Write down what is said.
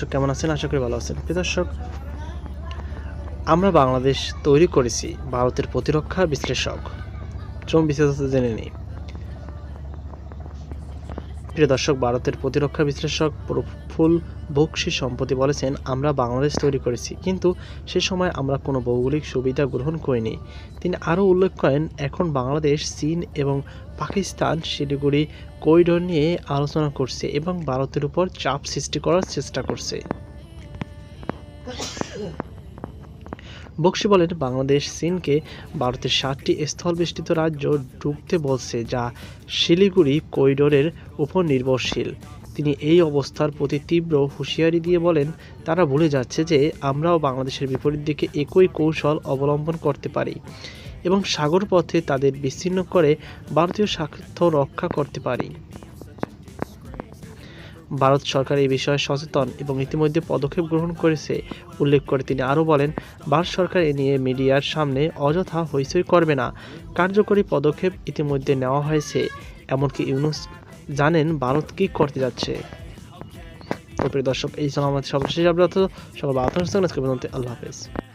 দর্শক কেমন আছেন? আশা করি ভালো আছেন। প্রিয় দর্শক, আমরা বাংলাদেশ তৈরি করেছি ভারতের প্রতিরক্ষা বিশ্লেষক। চরম বিশেষত জেনে নিই। প্রিয় দর্শক, ভারতের প্রতিরক্ষা বিশ্লেষক প্রফুল বক্সি সম্প্রতি বলেছেন, আমরা বাংলাদেশ তৈরি করেছি, কিন্তু সে সময় আমরা কোনো ভৌগোলিক সুবিধা গ্রহণ করিনি। তিনি আরও উল্লেখ করেন, এখন বাংলাদেশ, চীন এবং পাকিস্তান শিলিগুড়ি করিডোর নিয়ে আলোচনা করছে এবং ভারতের উপর চাপ সৃষ্টি করার চেষ্টা করছে। বক্সি বলেন, বাংলাদেশ, চীনকে ভারতের সাতটি স্থলবেষ্টিত রাজ্য ঢুকতে বলছে, যা শিলিগুড়ি করিডোরের উপর নির্ভরশীল। তিনি এই অবস্থার প্রতি তীব্র হুঁশিয়ারি দিয়ে বলেন, তারা ভুলে যাচ্ছে যে আমরাও বাংলাদেশের বিপরীত দিকে একই কৌশল অবলম্বন করতে পারি এবং সাগর পথে তাদের বিচ্ছিন্ন করে ভারতীয় স্বার্থ রক্ষা করতে পারি। ভারত সরকার এই বিষয়ে সচেতন এবং ইতিমধ্যে পদক্ষেপ গ্রহণ করেছে, উল্লেখ করে তিনি আরও বলেন, ভারত সরকার এ নিয়ে মিডিয়ার সামনে অযথা হইচই করবে না। কার্যকরী পদক্ষেপ ইতিমধ্যে নেওয়া হয়েছে। এমনকি ইউনুস জানেন ভারত কী করতে যাচ্ছে। দর্শক, এই ছিল আমাদের সর্বশেষ আপডেট। সকল আপনার আল্লাহ হাফেজ।